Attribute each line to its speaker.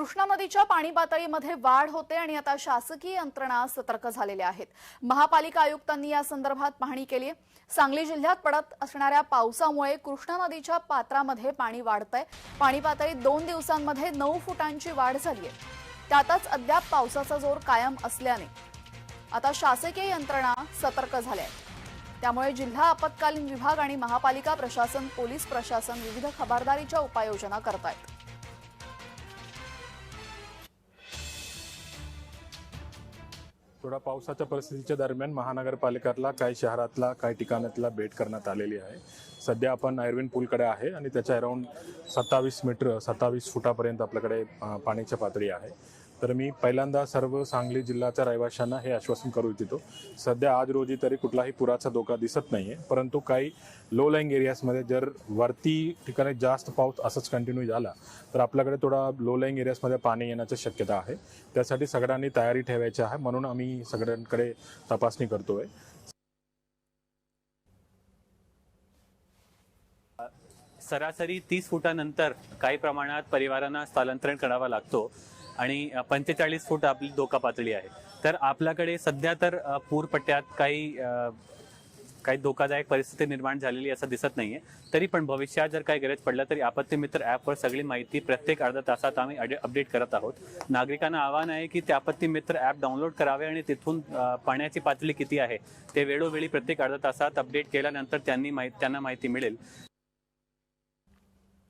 Speaker 1: कृष्णा नदीच्या पाणी पातळीमध्ये वाढ होते आणि आता शासकीय यंत्रणा सतर्क झालेल्या आहेत. महापालिका आयुक्तांनी या संदर्भात पाहणी केली आहे. सांगली जिल्ह्यात पडत असणाऱ्या पावसामुळे कृष्णा नदीच्या पात्रामध्ये पाणी वाढतंय. पाणी पातळीत दोन दिवसांमध्ये नऊ फुटांची वाढ झाली आहे. त्यातच अद्याप पावसाचा जोर कायम असल्याने आता शासकीय यंत्रणा सतर्क झाल्या आहेत. त्यामुळे जिल्हा आपत्कालीन विभाग आणि महापालिका प्रशासन पोलीस प्रशासन विविध खबरदारीच्या उपाययोजना करतायत.
Speaker 2: थोडा पावसाच्या परिस्थितीच्या दरम्यान महानगरपालिकेला काही शहरातला काही ठिकाणातला भेट करण्यात आलेली आहे. सध्या आपण आयर्विन पूलकडे आहे आणि त्याच्या अराऊंड सत्तावीस मीटर सत्तावीस फुटापर्यंत आपल्याकडे पाण्याची पातळी आहे. तर मी पहिल्यांदा सर्व सांगली जिल्ह्याच्या रहिवाशांना हे आश्वासन करू इच्छितो. सध्या आज रोजी तरी कुठलाही पुराचा धोका दिसत नाहीये परंतु काही लो लाईंग एरियाजमध्ये जर वरती ठिकाणी जास्त पाऊस असंच कंटिन्यू झाला तर आपल्याकडे थोडा लो लाईंग एरियाजमध्ये पाणी येण्याची शक्यता आहे. त्यासाठी सगळ्यांनी तयारी ठेवायची आहे म्हणून आम्ही सगळ्यांकडे तपासणी करतोय.
Speaker 3: सरासरी तीस फुटानंतर काही प्रमाणात परिवारांना स्थलांतरण करावा लागतो. आणि पंचेचाळीस फूट आपली धोका पातळी आहे. तर आपल्याकडे सध्या तर पूर पूरपट्ट्यात काही काही धोकादायक परिस्थिती निर्माण झालेली असं दिसत नाहीये. तरी पण भविष्यात जर काही गरज पडलं तरी आपत्ती मित्र ॲपवर सगळी माहिती प्रत्येक अर्ध्या तासात आम्ही अपडेट करत आहोत. नागरिकांना आव्हान आहे की ते आपत्ती मित्र ॲप डाउनलोड करावे आणि तिथून पाण्याची पातळी किती आहे ते वेळोवेळी प्रत्येक अर्ध्या तासात अपडेट केल्यानंतर त्यांनी माहिती त्यांना माहिती मिळेल.